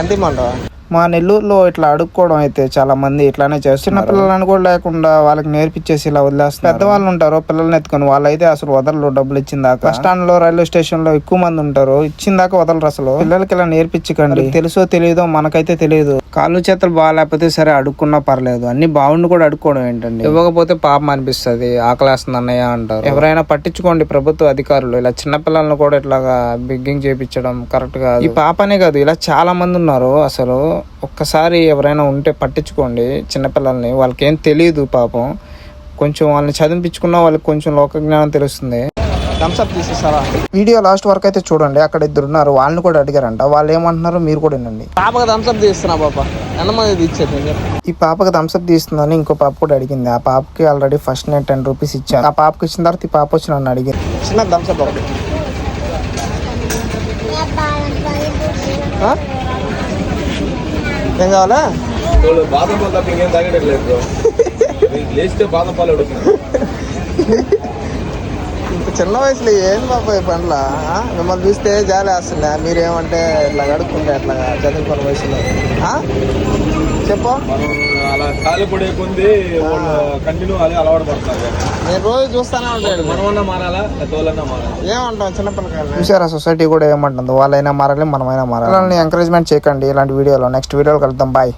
എന്തിമ്മ ഉണ്ടോ? మా నెల్లూరులో ఇట్లా అడుక్కోవడం అయితే చాలా మంది ఇట్లానే చేస్తారు చిన్న పిల్లలని కూడా లేకుండా వాళ్ళకి నేర్పించేసి ఇలా వదిలేస్తారు పెద్దవాళ్ళు ఉంటారు పిల్లల్ని ఎత్తుకొని వాళ్ళైతే అసలు వదలరు డబ్బులు ఇచ్చిందాక బస్ స్టాండ్లో రైల్వే స్టేషన్లో ఎక్కువ మంది ఉంటారు ఇచ్చిందాక వదలరు అసలు. పిల్లలకి ఇలా నేర్పించకండి. తెలుసో తెలియదో మనకైతే తెలియదు. కాళ్ళు చేతులు బాగాలేకపోతే సరే అడుక్కున్నా పర్లేదు. అన్ని బాగుండి కూడా అడుక్కోవడం ఏంటండి? ఇవ్వకపోతే పాపం అనిపిస్తుంది. ఆకలేస్తుంది అన్నయ్య అంటారు. ఎవరైనా పట్టించుకోండి ప్రభుత్వ అధికారులు. ఇలా చిన్న పిల్లల్ని కూడా ఇట్లాగా బిగ్గింగ్ చేపించడం కరెక్ట్ కాదు. ఈ పాపనే కాదు ఇలా చాలా మంది ఉన్నారు అసలు. ఒక్కసారి ఎవరైనా ఉంటే పట్టించుకోండి చిన్నపిల్లల్ని. వాళ్ళకి ఏం తెలియదు పాపం. కొంచెం వాళ్ళని చదివించుకున్న వాళ్ళకి కొంచెం లోక జ్ఞానం తెలుస్తుంది థమ్స్అప్ తీసేస్తారా వీడియో లాస్ట్ వరకు అయితే చూడండి. అక్కడ ఇద్దరు ఉన్నారు వాళ్ళని కూడా అడిగారంట. వాళ్ళు ఏమంటున్నారో మీరు కూడా వినండి. పాపకి థమ్స్అప్ తీస్తున్నా పాప. ఎంతమంది ఇచ్చేది? ఈ పాపకి థమ్స్అప్ తీస్తుందని ఇంకో పాప కూడా అడిగింది. ఆ పాపకి ఆల్రెడీ ఫస్ట్ నేను టెన్ రూపీస్ ఇచ్చాను ఆ పాపకి ఇచ్చిన తర్వాత ఈ పాప వచ్చి నన్ను అడిగింది. చిన్న థమ్స్అప్ ఒకటి? ఏం కావాలా? బాదం పాలు తప్ప ఇంకేం తాగేటట్లేదు లేస్తే బాదం పాలు అడుగుతున్నారు ఇంత చిన్న వయసులో ఏం బాబా ఈ పండ్ల మిమ్మల్ని చూస్తే జాలి వేస్తుందా? మీరేమంటే ఇట్లా గడుక్కుంటే ఇట్లా చదువుకున్న వయసులో? ఆ? చెప్పు. అలా కంటిన్యూ అదే అలవాటు నేను రోజు చూస్తానే ఉంటాడు మనమన్నా మారాలా? తోలన్నా మారాలా? ఏమంటాం చిన్నపిల్లకాయలు చూసారా సొసైటీ కూడా ఏమంటుంది? వాళ్ళైనా మారాలి మనమైనా మారాలి. ఎంకరేజ్మెంట్ చేయకండి ఇలాంటి వీడియోలో. నెక్స్ట్ వీడియోలో కలుద్దాం. బాయ్